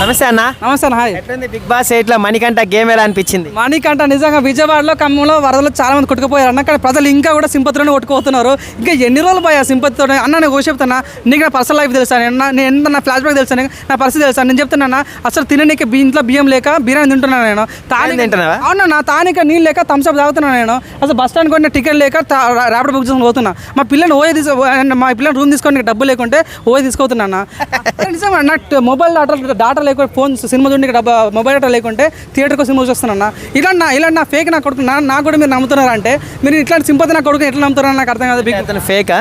నమస్తే అన్న. నమస్తే హాయ్. ఎట్లుంది బిగ్ బాస్ ఎయిట్లో మణికంఠ గేమ్ ఎలా అనిపించింది? మణికంఠ నిజంగా విజయవాడలో ఖమ్మంలో వరదలు చాలా మంది కొట్టుకుపోయారు. అన్న కానీ ప్రజలు ఇంకా కూడా సింపతిలోనే కొట్టుకుపోతున్నారు. ఇంకా ఎన్ని రోజులు పోయా సింపతితో అన్న నేను ఓ చెప్తున్నా. నీకు నా పర్సనల్ లైఫ్ తెలుసా? నేను నేను ఎంత నా ఫ్లాష్ బ్యాక్ తెలుసా? నా పరిస్థితి తెలుసా? నేను చెప్తున్నా అసలు తిననీకి ఇంట్లో బియ్యం లేక బిర్యానీ తింటున్నాను నేను. తాని తింటున్నావా? అవునా నా తానిక నీళ్ళు లేక థమ్స్అప్ తాగుతున్నాను నేను. అసలు బస్ స్టాండ్ కొన్ని టికెట్ లేక ర్యాపిడ్ బుక్ చేసుకుని పోతున్నా. మా పిల్లని ఓయే తీసు మా పిల్లని రూమ్ తీసుకొని డబ్బు లేకుంటే ఓయే తీసుకుపోతున్నా నిజంగా నాకు మొబైల్ డాటా డాటా లేకుంటే ఫోన్ సినిమా చూడండి డబ్బా మొబైల్ డాటా లేకుంటే థియేటర్కి సినిమా చూస్తున్నాను. ఇలా నా ఇలా నా ఫేక్ నా కొడుకు నా నాకు కూడా మీరు నమ్ముతున్నారు అంటే మీరు ఇట్లాంటి సింపతి నా కొడుకు ఎట్లా నమ్ముతారని నాకు అర్థం కాదు ఫేకా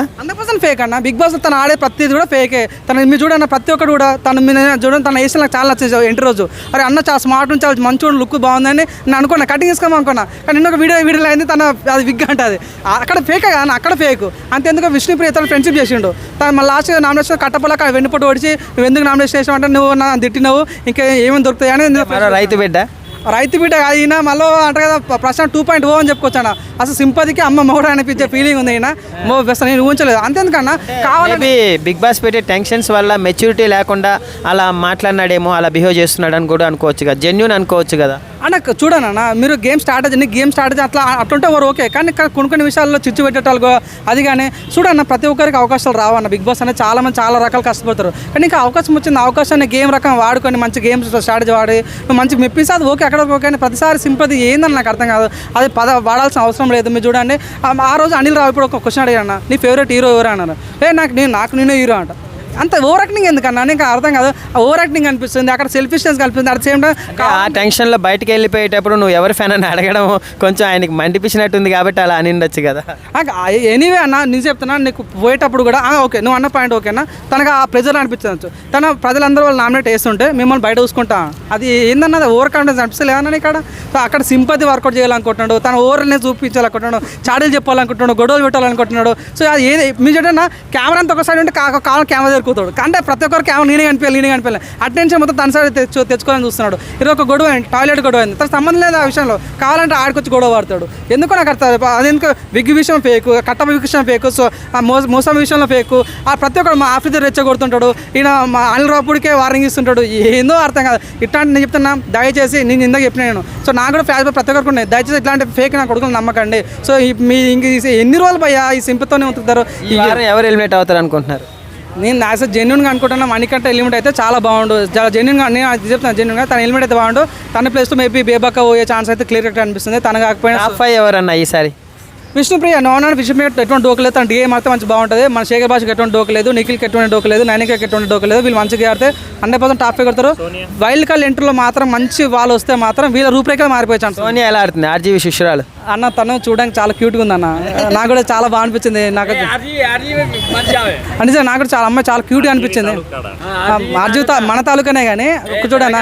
ఫేక్ అన్న. బిగ్ బాస్ తను ఆడే ప్రతిది కూడా ఫేకే తను మీరు చూడన్న ప్రతి ఒక్కడు కూడా తను మీరు చూడండి తన వేసిన నాకు చాలా నచ్చింది ఎంటర్ రోజు. అరే అన్న చాలా స్మార్ట్ ఉంది చాలా మంచి లుక్ బాగుందని నేను అనుకున్నా. కటింగ్ చేసుకోమని అనుకున్నా. కానీ నిన్న ఒక వీడియో వీడియోలో అయింది తన అది విగ్ అంటది అక్కడ ఫేక్ అన్న అక్కడ ఫేక్ అంతేందుకు విష్ణుప్రియ తను ఫ్రెండ్షిప్ చేసిండు. తను మళ్ళీ లాస్ట్ నామినేషన్ కట్టపలక వెన్నుపట్టు ఓడిచి నువ్వు ఎందుకు నామినేషన్ చేసావు అంటే నువ్వు నా తిట్టినావు ఇంకా ఏమేమి దొరుకుతాయి అని రైతు బిడ్డ. రైతు బిడ్డ కాదు మళ్ళీ అంటారు కదా ప్రశ్న టూ పాయింట్ ఓ అని చెప్పుకోవచ్చాను అసలు సింపతికి అమ్మ మొగుడు అనిపించే ఫీలింగ్ ఉంది అయినా మో నేను ఊహించలేదు. అంతేందుకన్నా? కావాలని బిగ్ బాస్ పెట్టే టెన్షన్స్ వల్ల మెచ్యూరిటీ లేకుండా అలా మాట్లాడినాడేమో అలా బిహేవ్ చేస్తున్నాడు అని కూడా అనుకోవచ్చు కదా. జెన్యున్ అనుకోవచ్చు కదా. అన్న చూడనన్నా మీరు గేమ్ స్టార్ట్ అయ్యింది గేమ్ స్టార్ట్ అట్లా అట్లుంటే వారు ఓకే కానీ ఇక్కడ కొన్ని కొన్ని విషయాల్లో చిచ్చు పెట్టేటాలు అది కానీ చూడన్న ప్రతి ఒక్కరికి అవకాశాలు రావన్న బిగ్ బాస్ అనేది చాలా మంది చాలా రకాలు కష్టపడతారు. కానీ ఇంకా అవకాశం వచ్చింది అవకాశాన్ని గేమ్ రకం వాడుకొని మంచి గేమ్స్ స్ట్రాటజీ వాడి మంచి మెప్పిస్తే అది ఓకే అక్కడ ఓకే కానీ ప్రతిసారి సింపతి ఏందని నాకు అర్థం కాదు. అది పద వాడాల్సిన అవసరం లేదు మీరు చూడండి. ఆ- ఆ రోజు అనిల్ రావు ఇప్పుడు ఒక క్వశ్చన్ అడిగాను నీ ఫేవరెట్ హీరో ఎవరు అన్నారు ఏ నాకు నేను నాకు నేనే హీరో అంట. అంత ఓవర్ యాక్టింగ్ ఎందుకన్నా? నీకు అర్థం కాదు. ఓవర్ యాక్టింగ్ అనిపిస్తుంది అక్కడ సెల్ఫిష్నెస్ కనిపిస్తుంది అట్ సేమ్ ఆ టెన్షన్లో బయటకు వెళ్ళిపోయేటప్పుడు నువ్వు ఎవరి ఫ్యాన్ అని అడగడం కొంచెం ఆయనకి మండిపించినట్టుంది కాబట్టి అలా అని ఉండొచ్చు కదా. ఎనీవే అన్న నేను చెప్తున్నా నీకు పోయేటప్పుడు కూడా ఓకే నువ్వు అన్న పాయింట్ ఓకేనా? తనకు ఆ ప్రెజర్ అనిపించవచ్చు తన ప్రజలందరూ వాళ్ళు నామినేట్ వేస్తుంటే మిమ్మల్ని బయట చూసుకుంటా. అది ఏందన్నది? ఓవర్ కాన్ఫిడెన్స్ అనిపిస్తలేదన్న ఇక్కడ సో అక్కడ సింపతి వర్కౌట్ చేయాలనుకుంటున్నాడు తన ఓవర్నే చూపించాలనుకుంటున్నాడు చాడీలు చెప్పాలనుకుంటున్నాడు గొడవలు పెట్టాలనుకుంటున్నాడు. సో అది ఏది మీరు చూడండి కెమెరా అంతా ఒకసారి ఉంటే కాలం కెమెరా దొరుకుతాడు అంటే ప్రతి ఒక్కరికి కెమెరా నేనే కనిపించాలి నేనే కనిపించాలి. అటెన్షన్ మొత్తం తన సైడ్ తెచ్చు తెచ్చుకోవాలని చూస్తున్నాడు. ఇది ఒక గొడవ అయింది టాయిలెట్ గొడవ అయింది. తన సంబంధం లేదు ఆ విషయంలో. కావాలంటే ఆడికొచ్చి గొడవ పడతాడు. ఎందుకో నాకు అర్థం అది ఎందుకు విగ్ విషయం ఫేక్ కట్ట విషయం ఫేక్ సో ఆ మోస మోసం విషయంలో ఫేక్. ఆ ప్రతి ఒక్కరు మా ఆఫీసర్ రెచ్చగొడుతుంటాడు. ఈయన మా అనిల్ రాపుడికే వార్నింగ్ ఇస్తుంటాడు. ఏందో అర్థం కాదు. ఇట్లాంటి నేను చెప్తున్నా దయచేసి నేను ఇందాక చెప్పిన నేను. సో నాకు కూడా ఫ్లాష్ బ్యాక్ ప్రతి ఒక్కరికి ఉన్నాయి. దయచేసి ఇట్లాంటి ఫేక్ నా కొడుకులు నమ్మకండి. సో మీ ఇంక ఎన్ని రోజులు భయ్యా ఈ సింపుతోనే ఉంటుంటారు ఈ ఎవరు ఎలిమినేట్ అవుతారు అనుకుంటున్నారు? నేను యాజ్ జెన్యున్గా అనుకుంటున్నా మణికంట ఎలిమెంట్ అయితే చాలా బాగుండు. చాలా జెన్యున్గా నేను అది చెప్తాను జెన్యున్గా తన ఎలిమెంట్ అయితే బాగుండు. తన ప్లేస్లో మేబీ బేబక్క పోయే ఛాన్స్ అయితే క్లియర్ కట్ అనిపిస్తుంది. తన కాకపోయినా ఫైవ్ ఎవరన్నా ఈసారి? విష్ణుప్రియ నోనా విష్ణుప్రియ ఎటువంటి డోకలేదు తన డిఏ మాత్రం మంచి బాగుంటుంది. మన శేఖర్ భాషకి ఎటువంటి డోకలేదు నిఖిల్కి ఎటువంటి డోకలేదు నైనికకి ఎటువంటి డోకలేదు వీళ్ళు మంచిగా ఆడితే హండ్రెడ్ పర్సెంట్ టాప్ కొడతారు వైల్డ్ కార్డ్ ఎంట్రీలో మాత్రం మంచి వాళ్ళు వస్తే మాత్రం వీళ్ళ రూపురేఖలు మారిపోయే ఛాన్స్. సోనియా ఎలా ఆడుతుంది? ఆర్జీవి శిష్యురాలు. అన్న తను చూడడానికి చాలా క్యూట్గా ఉంది అన్న నాకు కూడా చాలా బాగా అనిపించింది. నాకు అంటే నాకు కూడా చాలా అమ్మాయి చాలా క్యూట్గా అనిపించింది. జీవిత మన తాలూకానే కానీ ఒక్క చూడనా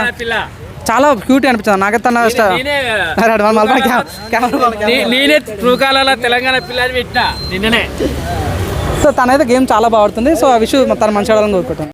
చాలా క్యూట్ అనిపించింది. వాళ్ళకి. నేనే ట్రూకాలలో తెలంగాణ పిల్లని పెట్టిన నిన్ననే. సో తనైతే గేమ్ చాలా బాగా ఆడుతుంది. సో ఆ విషయం తను మంచి ఆడాలని కోరుకుంటాను